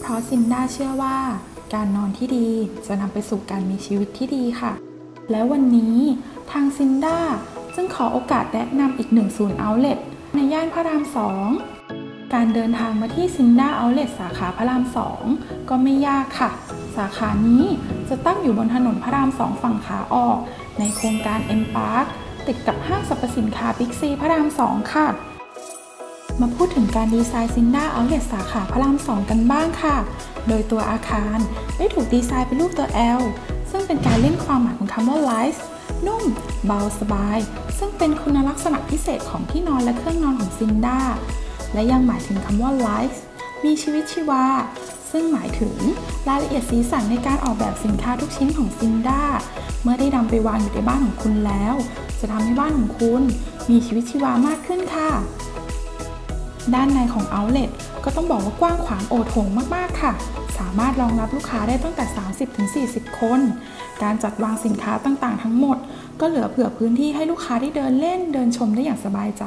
เพราะซินด้าเชื่อว่า การนอนที่ดีจะนำไปสู่การมีชีวิตที่ดีค่ะ แล้ววันนี้ทางซินด้าจึงขอโอกาสแนะนำอีกหนึ่งศูนย์เอาท์เล็ตในย่านพระรามสองการเดินทางมาที่ซินด้าเอาท์เล็ตสาขาพระรามสองก็ไม่ยากค่ะ สาขานี้จะตั้งอยู่บนถนนพระรามสองฝั่งขาออก ในโครงการ M Park ติดกับห้างสรรพสินค้าบิ๊กซีพระรามสองค่ะ มาพูดถึงการดีไซน์ซินด้าเอาเล t สาขาพระรามสองกันบ้างค่ะ โดยตัวอาคารได้ถูกดีไซน์เป็นรูปตัว L ซึ่งเป็นการเล่นความหมายของคำว่า light นุ่ม เบาสบาย ซึ่งเป็นคุณลักษณะพิเศษของที่นอนและเครื่องนอนของซินด้า และยังหมายถึงคำว่า light มีชีวิตชีวา ซึ่งหมายถึงรายละเอียดสีสันในการออกแบบสินค้าทุกชิ้นของซินด้า เมื่อได้นำไปวางอยู่ในบ้านของคุณแล้ว จะทำให้บ้านของคุณ มีชีวิตชีวามากขึ้นค่ะ ด้านในของ Outlet ก็ต้องบอกว่ากว้างขวางโอโถงมาก ๆ ค่ะ สามารถรองรับลูกค้าได้ตั้งแต่ 30-40 คน การจัดวางสินค้าต่าง ๆ ทั้งหมด ก็เหลือเผื่อพื้นที่ให้ลูกค้าได้เดินเล่นเดินชมได้อย่างสบายใจ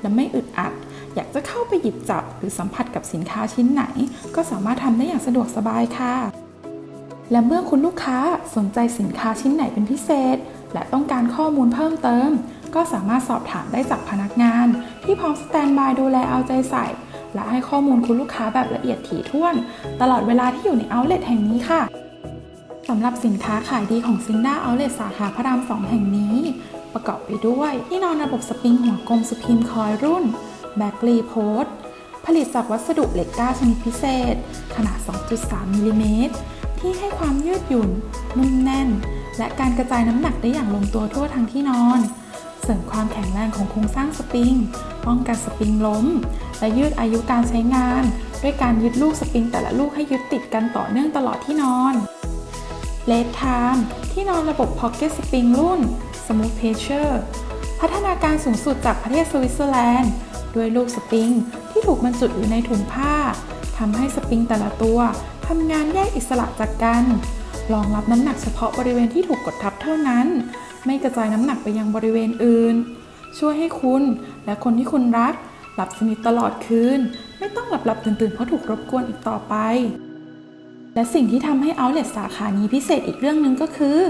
และไม่อึดอัด อยากจะเข้าไปหยิบจับหรือสัมผัสกับสินค้าชิ้นไหน ก็สามารถทำได้อย่างสะดวกสบายค่ะ และเมื่อคุณลูกค้าสนใจสินค้าชิ้นไหนเป็นพิเศษ และต้องการข้อมูลเพิ่มเติม ก็สามารถสอบถามได้จากพนักงาน ที่พร้อมสแตนบายดูแลเอาใจใส่ และให้ข้อมูลคุณลูกค้าแบบละเอียดถี่ถ้วน ตลอดเวลาที่อยู่ในเอาท์เล t แห่งนี้ค่ะสำหรับสินค้าขายดีของซินด้าเอาเล t สาขาพระรามสองแห่งนี้ ประกอบไปด้วย ที่นอนระบบสปริงหัวกลมสุพีมคอยรุ่น แบกลีโพสผลิตจากวัสดุเหล็กกล้าชนิดพิเศษ ขนาด 2.3มิลลิเมตรที่ให้ความยืดหยุ่น นุ่มแน่น และการกระจายน้ำหนักได้อย่างลงตัวทั่วทั้งที่นอน เสริมความแข็งแรงของโครงสร้างสปริง ป้องกันสปริงล้ม และยืดอายุการใช้งาน ด้วยการยึดลูกสปริงแต่ละลูกให้ยึดติดกันต่อเนื่องตลอดที่นอนเลดไทม์ที่นอนระบบ Pocket Spring รุ่น Smooth Pressure พัฒนาการสูงสุดจากประเทศสวิตเซอร์แลนด์ ด้วยลูกสปริงที่ถูกบรรจุอยู่ในถุงผ้าทำให้สปริงแต่ละตัวทำงานแยกอิสระจากกันรองรับน้ำหนักเฉพาะบริเวณที่ถูกกดทับเท่านั้น ไม่กระจายน้ำหนักไปยังบริเวณอื่น ช่วยให้คุณและคนที่คุณรัก หลับสนิทตลอดคืน ไม่ต้องหลับหลับๆตื่นๆเพราะถูกรบกวนอีกต่อไป และสิ่งที่ทำให้ Outlet สาขานี้พิเศษอีกเรื่องหนึ่งก็คือ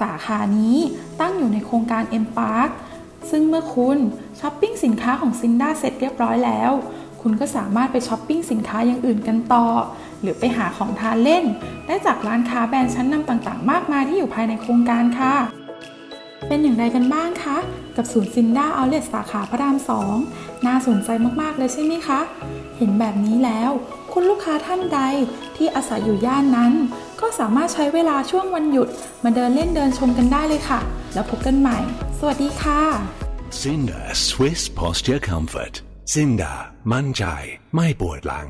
สาขานี้ตั้งอยู่ในโครงการ M Park ซึ่งเมื่อคุณช้อปปิ้งสินค้าของซินด้าเสร็จเรียบร้อยแล้ว คุณก็สามารถไปช้อปปิ้งสินค้าอย่างอื่นกันต่อ หรือไปหาของทานเล่น ได้จากร้านค้าแบรนด์ชั้นนำต่างๆ มากมายที่อยู่ภายในโครงการค่ะ เป็นอย่างไรกันบ้างคะ กับศูนย์ซินด้าเอาเล t สาขาพระรามสองน่าสนใจมากๆเลยใช่ไหมคะ เห็นแบบนี้แล้ว คุณลูกค้าท่านใดที่อาศัยอยู่ย่านนั้น ก็สามารถใช้เวลาช่วงวันหยุด มาเดินเล่นเดินชมกันได้เลยค่ะ แล้วพบกันใหม่ สวัสดีค่ะ Cinder Swiss Posture Comfort ซินดามั่นใจ ไม่ปวดหลัง